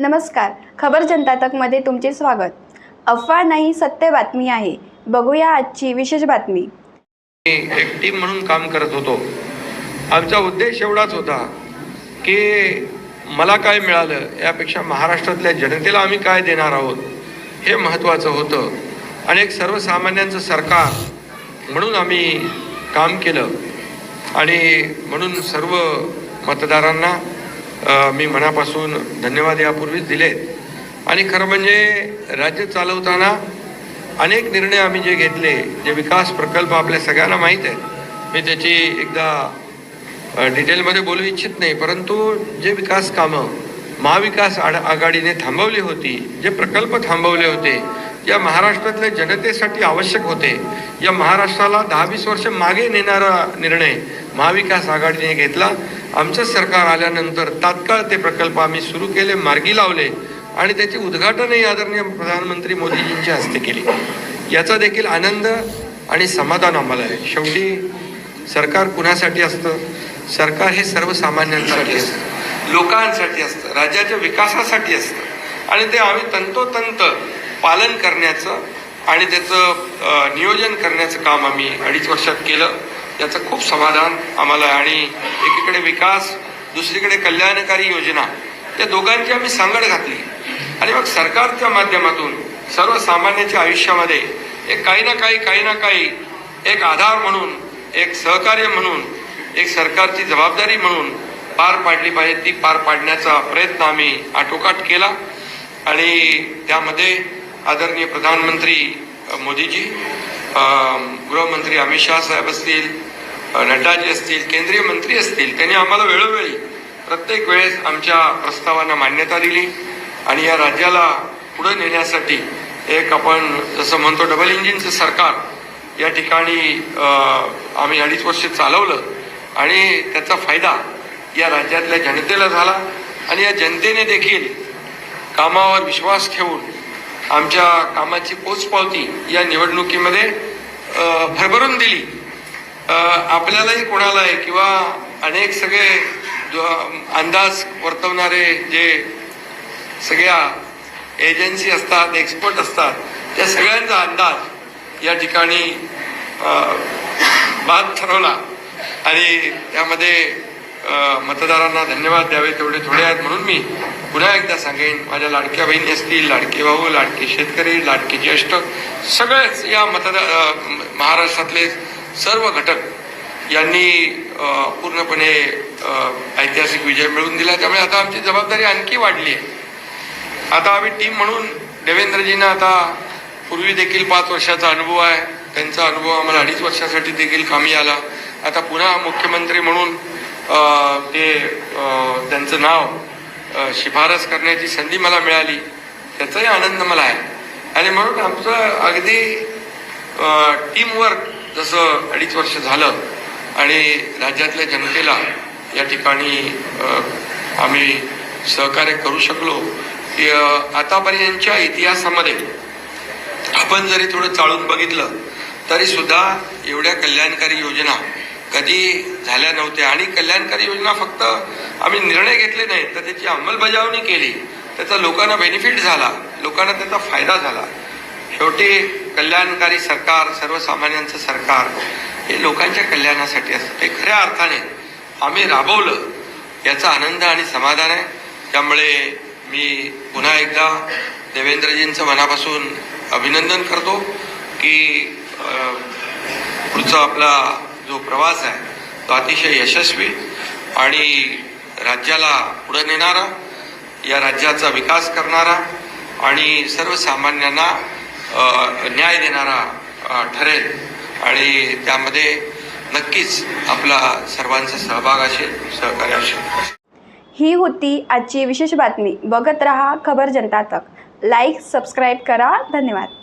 नमस्कार. खबर जनता तकमध्ये तुमचे स्वागत. अफवा नाही सत्य बातमी आहे. बघूया आजची विशेष बातमी. मी एक टीम म्हणून काम करत होतो. आमचा उद्देश एवढाच होता की मला काय मिळालं यापेक्षा महाराष्ट्रातल्या जनतेला आम्ही काय देणार आहोत हे महत्त्वाचं होतं. आणि एक सर्वसामान्यांचं सरकार म्हणून आम्ही काम केलं. आणि म्हणून सर्व मतदारांना मी मनापासून धन्यवाद यापूर्वीच दिलेत. आणि खरं म्हणजे राज्य चालवताना अनेक निर्णय आम्ही जे घेतले जे विकास प्रकल्प आपल्या सगळ्यांना माहीत आहेत मी त्याची एकदा डिटेलमध्ये बोलू इच्छित नाही परंतु जे विकास कामं महाविकास आड आघाडीने थांबवली होती जे प्रकल्प थांबवले होते या महाराष्ट्रातल्या जनतेसाठी आवश्यक होते या महाराष्ट्राला दहा वीस वर्ष मागे नेणारा निर्णय महाविकास आघाडीने घेतला. आमचं सरकार आल्यानंतर तात्काळ ते प्रकल्प आम्ही सुरू केले मार्गी लावले आणि त्याचे उद्घाटनही आदरणीय प्रधानमंत्री मोदीजींच्या हस्ते केले. याचा देखील आनंद आणि समाधान आम्हाला आहे. शेवटी सरकार कुणासाठी असतं? सरकार हे सर्वसामान्यांसाठी असतं. लोकांसाठी असतं. राज्याच्या विकासासाठी असतं. आणि ते आम्ही तंतोतंत पालन करण्याचं आणि त्याचं नियोजन करण्याचं काम आम्ही अडीच वर्षात केलं. याचं खूप समाधान आम्हाला आणि एकीकडे विकास दुसरीकडे कल्याणकारी योजना. या दोघांची आम्ही सांगड घातली. आणि मग सरकारच्या माध्यमातून सर्वसामान्याच्या आयुष्यामध्ये एक काही ना काही काही ना काही एक आधार म्हणून एक सहकार्य म्हणून एक सरकारची जबाबदारी म्हणून पार पाडली पाहिजे. ती पार पाडण्याचा प्रयत्न आम्ही आटोकाट केला. आणि त्यामध्ये आदरणीय प्रधानमंत्री मोदीजी गृहमंत्री अमित शहा साहेब असतील नड्डाजी असतील केंद्रीय मंत्री असतील त्यांनी आम्हाला वेळोवेळी प्रत्येक वेळेस आमच्या प्रस्तावांना मान्यता दिली आणि या राज्याला पुढे नेण्यासाठी एक आपण जसं म्हणतो डबल इंजिनचं सरकार या ठिकाणी आम्ही अडीच वर्ष चालवलं आणि त्याचा फायदा या राज्यातल्या जनतेला झाला आणि या जनतेने देखील कामावर विश्वास ठेवून आमच्या कामाची पोचपावती या निवडणुकीमध्ये भरभरून दिली. आपल्यालाही कोणालाही किंवा अनेक सगळे जो- अंदाज वर्तवणारे जे सगळ्या एजन्सी असतात एक्सपर्ट असतात त्या सगळ्यांचा अंदाज या ठिकाणी बाद ठरवला. आणि त्यामध्ये मतदारांना धन्यवाद द्यावे तेवढे थोडे आहेत म्हणून मी पुन्हा एकदा सांगेन माझ्या लाडक्या बहिणी असतील लाडके भाऊ लाडके शेतकरी लाडके ज्येष्ठ सगळेच या मतदार महाराष्ट्रातले सर्व घटक यांनी पूर्णपणे ऐतिहासिक विजय मिळवून दिला. त्यामुळे आता आमची जबाबदारी आणखी वाढली आहे. आता आम्ही टीम म्हणून देवेंद्रजींना आता पूर्वी देखील पाच वर्षाचा अनुभव आहे. त्यांचा अनुभव आम्हाला अडीच वर्षासाठी देखील कामी आला. आता पुन्हा मुख्यमंत्री म्हणून ते त्यांचं नाव शिफारस करण्याची संधी मला मिळाली. त्याचाही आनंद मला आहे. आणि म्हणून आमचं अगदी टीमवर्क जसं अडीच वर्ष झालं आणि राज्यातल्या जनतेला या ठिकाणी आम्ही सहकार्य करू शकलो की आतापर्यंतच्या इतिहासामध्ये आपण जरी थोडं चाळून बघितलं तरी सुद्धा एवढ्या कल्याणकारी योजना कधी झाल्या नव्हत्या. आणि कल्याणकारी योजना फक्त आम्ही निर्णय घेतले नाही तर त्याची अंमलबजावणी केली. त्याचा लोकांना बेनिफिट झाला. लोकांना त्याचा फायदा झाला. शेवटी कल्याणकारी सरकार सर्वसामान्यांचं सरकार हे लोकांच्या कल्याणासाठी असतं. ते खऱ्या अर्थाने आम्ही राबवलं. याचा आनंद आणि समाधान आहे. त्यामुळे मी पुन्हा एकदा देवेंद्रजींचं मनापासून अभिनंदन करतो की पुढचा आपला जो प्रवास आहे तो अतिशय यशस्वी आणि राज्याला पुढे नेणारा या राज्याचा विकास करणारा आणि सर्वसामान्यांना न्याय देणारा ठरेल. आणि त्यामध्ये नक्कीच आपला सर्वांचा सहभाग असेल सहकार्य असेल. ही होती आजची विशेष बातमी. बघत रहा खबर जनता तक. लाईक सबस्क्राईब करा. धन्यवाद.